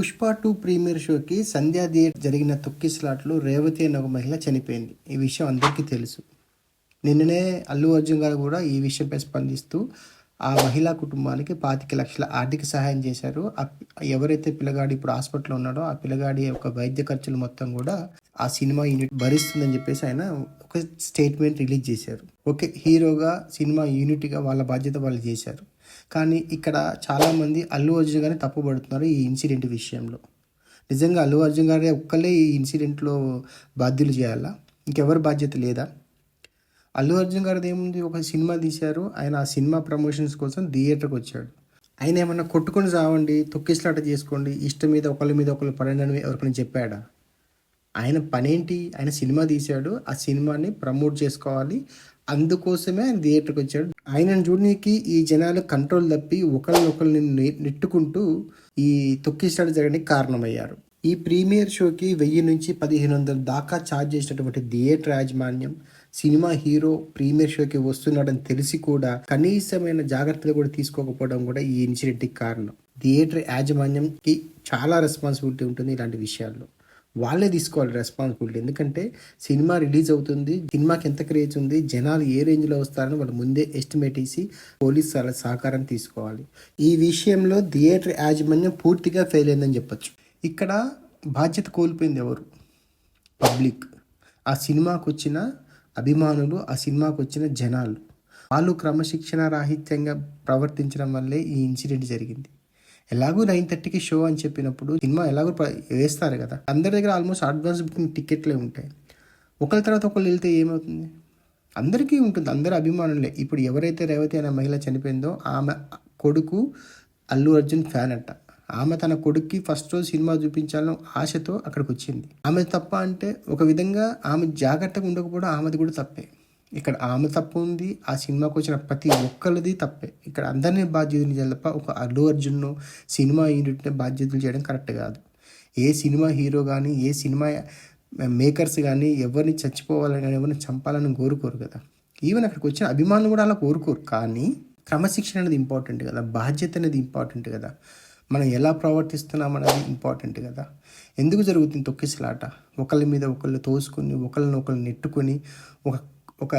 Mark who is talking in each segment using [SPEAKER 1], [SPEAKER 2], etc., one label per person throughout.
[SPEAKER 1] Pushpa two premier షోకి సంధ్యా theatre జరిగిన తొక్కిసలాట్లో రేవతి అనే ఒక మహిళ చనిపోయింది. ఈ విషయం అందరికీ తెలుసు. నిన్ననే అల్లు అర్జున్ గారు కూడా ఈ విషయంపై స్పందిస్తూ ఆ మహిళా కుటుంబానికి పాతిక లక్షల ఆర్థిక సహాయం చేశారు. ఎవరైతే పిల్లగాడు ఇప్పుడు హాస్పిటల్లో ఉన్నాడో ఆ పిల్లగాడి యొక్క వైద్య ఖర్చులు మొత్తం కూడా ఆ సినిమా యూనిట్ భరిస్తుందని చెప్పేసి ఆయన ఒక స్టేట్మెంట్ రిలీజ్ చేశారు. ఓకే హీరోగా సినిమా యూనిట్గా వాళ్ళ బాధ్యత వాళ్ళు చేశారు. కానీ ఇక్కడ చాలామంది అల్లు అర్జున్ గారిని తప్పుపడుతున్నారు ఈ ఇన్సిడెంట్ విషయంలో. నిజంగా అల్లు అర్జున్ గారే ఒక్కలే ఈ ఇన్సిడెంట్లో బాధ్యులు చేయాలా? ఇంకెవరు బాధ్యత లేదా? అల్లు అర్జున్ గారిది ఏముంది? ఒక సినిమా తీశారు. ఆయన ఆ సినిమా ప్రమోషన్స్ కోసం థియేటర్కి వచ్చాడు. ఆయన ఏమన్నా కొట్టుకొని చావండి తొక్కిసలాట చేసుకోండి ఇష్టం మీద ఒకళ్ళ మీద ఒకళ్ళు పడండి అని ఎవరికైనా చెప్పాడా? ఆయన పనేంటి? ఆయన సినిమా తీశాడు. ఆ సినిమాని ప్రమోట్ చేసుకోవాలి. అందుకోసమే ఆయన థియేటర్కి వచ్చాడు. ఆయనను చూడడానికి ఈ జనాలు కంట్రోల్ తప్పి ఒకరినొకరిని నెట్టుకుంటూ ఈ తొక్కిసలాట జరగడానికి కారణమయ్యారు. ఈ ప్రీమియర్ షోకి వెయ్యి నుంచి పదిహేను వందల దాకా ఛార్జ్ చేసినటువంటి థియేటర్ యాజమాన్యం సినిమా హీరో ప్రీమియర్ షోకి వస్తున్నాడని తెలిసి కూడా కనీసమైన జాగ్రత్తలు కూడా తీసుకోకపోవడం కూడా ఈ ఇన్సిడెంట్కి కారణం. థియేటర్ యాజమాన్యంకి చాలా రెస్పాన్సిబిలిటీ ఉంటుంది ఇలాంటి విషయాల్లో. వాళ్ళే తీసుకోవాలి రెస్పాన్సిబిలిటీ ఎందుకంటే సినిమా రిలీజ్ అవుతుంది సినిమాకి ఎంత క్రేజ్ ఉంది జనాలు ఏ రేంజ్లో వస్తారని వాళ్ళు ముందే ఎస్టిమేట్ వేసి పోలీస్ వాళ్ళ సహకారం తీసుకోవాలి. ఈ విషయంలో థియేటర్ యాజమాన్యం పూర్తిగా ఫెయిల్ అయిందని చెప్పొచ్చు. ఇక్కడ బాధ్యత కోల్పోయింది ఎవరు? పబ్లిక్ ఆ సినిమాకు వచ్చిన అభిమానులు ఆ సినిమాకు వచ్చిన జనాలు. వాళ్ళు క్రమశిక్షణ రాహిత్యంగా ప్రవర్తించడం వల్లే ఈ ఇన్సిడెంట్ జరిగింది. ఎలాగో నైన్ థర్టీకి షో అని చెప్పినప్పుడు సినిమా ఎలాగో వేస్తారు కదా. అందరి దగ్గర ఆల్మోస్ట్ అడ్వాన్స్ బుకింగ్ టికెట్లే ఉంటాయి. ఒకరి తర్వాత ఒకళ్ళు వెళ్తే ఏమవుతుంది? అందరికీ ఉంటుంది అందరి అభిమానులే. ఇప్పుడు ఎవరైతే రేవతి అనే మహిళ చనిపోయిందో ఆమె కొడుకు అల్లు అర్జున్ ఫ్యాన్ అంట. ఆమె తన కొడుక్కి ఫస్ట్ రోజు సినిమా చూపించాలని ఆశతో అక్కడికి వచ్చింది ఆమె తప్ప అంటే ఒక విధంగా ఆమె జాగ్రత్తగా ఉండకపోవడం ఆమెది కూడా తప్పే. ఇక్కడ ఆమె తప్పు ఉంది ఆ సినిమాకి వచ్చిన ప్రతి ఒక్కరిది తప్పే. ఇక్కడ అందరినీ బాధ్యతలు చేయాలి తప్ప ఒక అల్లు అర్జున్ను సినిమా యూనిట్ని బాధ్యతలు చేయడం కరెక్ట్ కాదు. ఏ సినిమా హీరో కానీ ఏ సినిమా మేకర్స్ కానీ ఎవరిని చచ్చిపోవాలని కానీ ఎవరిని చంపాలని కోరుకోరు కదా. ఈవెన్ అక్కడికి వచ్చిన అభిమానులు కూడా అలా కోరుకోరు. కానీ క్రమశిక్షణ అనేది ఇంపార్టెంట్ కదా బాధ్యత అనేది ఇంపార్టెంట్ కదా. మనం ఎలా ప్రవర్తిస్తున్నాం అనేది ఇంపార్టెంట్ కదా. ఎందుకు జరుగుతుంది తొక్కిసలాట? ఒకళ్ళ మీద ఒకళ్ళు తోసుకొని ఒకళ్ళని ఒకళ్ళు నెట్టుకొని ఒక ఒక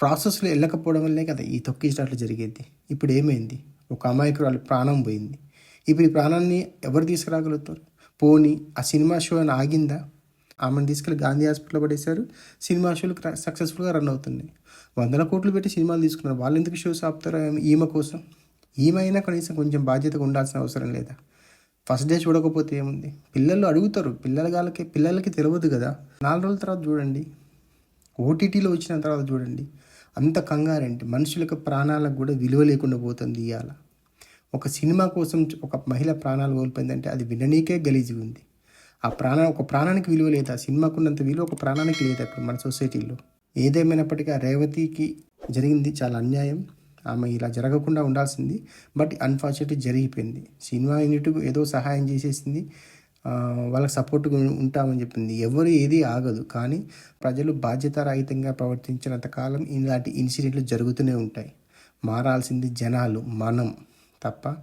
[SPEAKER 1] ప్రాసెస్లో వెళ్ళకపోవడం వల్లే కదా ఈ తొక్కిసలాట్లు జరిగేది. ఇప్పుడు ఏమైంది? ఒక అమాయకురాలు ప్రాణం పోయింది. ఇప్పుడు ఈ ప్రాణాన్ని ఎవరు తీసుకురాగలుగుతారు? పోనీ ఆ సినిమా షో అని ఆగిందా? ఆమెను తీసుకెళ్ళి గాంధీ హాస్పిటల్లో పడేశారు. సినిమా షోలు సక్సెస్ఫుల్గా రన్ అవుతున్నాయి. వందల కోట్లు పెట్టి సినిమాలు తీసుకున్నారు. వాళ్ళు ఎందుకు షోస్ ఆపుతారు ఈమె కోసం? ఈమైనా కనీసం కొంచెం బాధ్యతగా ఉండాల్సిన అవసరం లేదా? ఫస్ట్ డే చూడకపోతే ఏముంది? పిల్లలు అడుగుతారు. పిల్లల గాలకి పిల్లలకి తెలియదు కదా. నాలుగు రోజుల తర్వాత చూడండి. ఓటీటీలో వచ్చిన తర్వాత చూడండి అంత కంగారంటే మనుషులకు ప్రాణాలకు కూడా విలువ లేకుండా పోతుంది ఇవాళ ఒక సినిమా కోసం ఒక మహిళ ప్రాణాలు కోల్పోయిందంటే అది విననీకే గలీజ్గా ఉంది. ఆ ప్రాణ ఒక ప్రాణానికి విలువ లేదా ఆ సినిమాకున్నంత విలువ ఒక ప్రాణానికి లేదా ఇప్పుడు మన సొసైటీలో. ఏదేమైనప్పటికీ ఆ రేవతికి జరిగింది చాలా అన్యాయం. ఆమె ఇలా జరగకుండా ఉండాల్సింది బట్ అన్ఫార్చునేట్లీ జరిగిపోయింది. సినిమా యూనిట్కు ఏదో సహాయం చేసేసింది. వాళ్ళకి సపోర్ట్గా ఉంటామని చెప్పింది. ఎవరు ఏది ఆగదు. కానీ ప్రజలు బాధ్యతారహితంగా ప్రవర్తించినంత కాలం ఇలాంటి ఇన్సిడెంట్లు జరుగుతూనే ఉంటాయి. మారాల్సింది జనాలు మనం తప్ప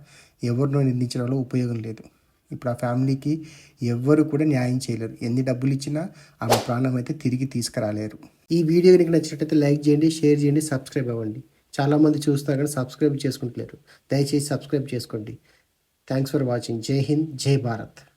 [SPEAKER 1] ఎవరినో నిందించడంలో ఉపయోగం లేదు. ఇప్పుడు ఆ ఫ్యామిలీకి ఎవ్వరు కూడా న్యాయం చేయలేరు. ఎన్ని డబ్బులు ఇచ్చినా ఆమె ప్రాణం అయితే తిరిగి తీసుకురాలేరు. ఈ వీడియో కనుక నచ్చినట్టయితే లైక్ చేయండి షేర్ చేయండి సబ్స్క్రైబ్ అవ్వండి. చాలామంది చూస్తారు కానీ సబ్స్క్రైబ్ చేసుకుంటలేరు. దయచేసి సబ్స్క్రైబ్ చేసుకోండి. Thanks for watching. Jai Hind Jai Bharat.